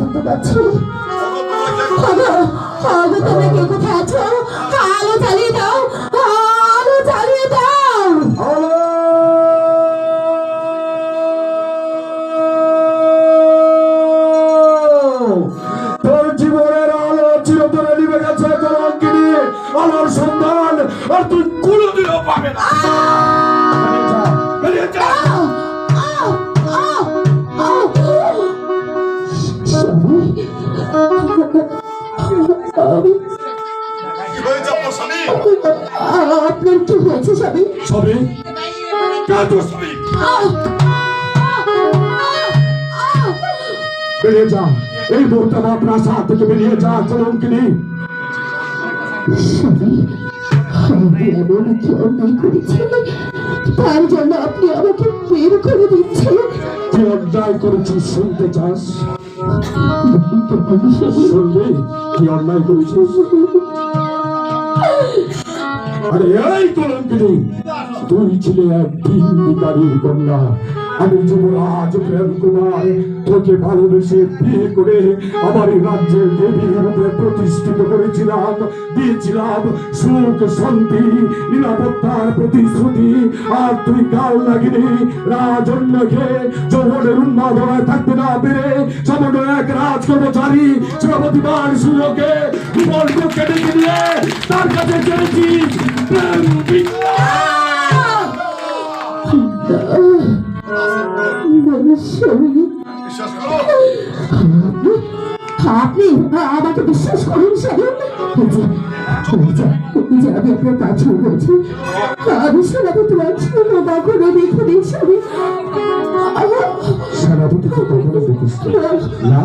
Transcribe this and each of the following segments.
দেখতে পাচ্ছি কে কোথায় আছো আলো জ্বালিয়ে দাও, আলো জ্বালিয়ে দাও। তোর জীবনের আলো চিরতরে নিভে গেছে কলঙ্কিনী আলোর সন্ধান, আর তুই কোনোদিনও পাবে না। স্বামী, কি হয়েছে আপনার স্বামী আপনার কি স্বামী কে যা এই মুহূর্তে আমার প্রাসাদ থেকে বেরিয়ে যা কি করেছি তার জন্য আপনি আমাকে বের করে দিচ্ছেন তুই অন্যায় করেছিস শুনতে চাস শুনবি? কি অন্যায় করেছিস? আরে এই কলঙ্কিনী তুই ছিলে এক ভিন্ডিকারীর কন্যা। আমি যুবরাজ প্রেম কুমার তোকে ভালোবেসে বিয়ে করে আমার এই রাজ্যের দেবী রূপে প্রতিষ্ঠিত করেছিলাম। দিয়েছিলাম সুখ, শান্তি, নিরাপত্তার প্রতিশ্রুতি। আর তুই গাল লাগিনি রাজন্যকে যৌবনের উন্মাদনায় থাকতে না পেরে সামান্য এক রাজ কর্মচারী শ্রীমতিবার সুযোগে বিকল্প কেটে দিয়ে তার কাছে চেয়েছিস আপনি আমাকে বিশ্বাস করুন যে, আমি আপনার আমি সেনাপতি আছি কখনো দেখিনি স্বামী সেনাপতিকে কখনো দেখিস তো? না।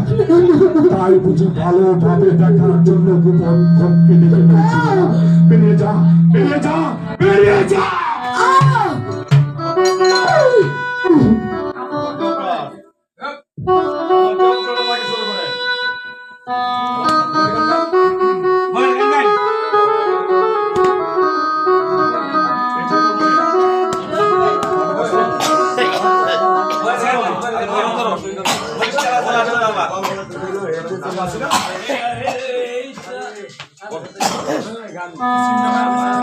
তাই বুঝি ভালোভাবে দেখার জন্য গোপন ডেকে যা বেরিয়ে যা। Hey,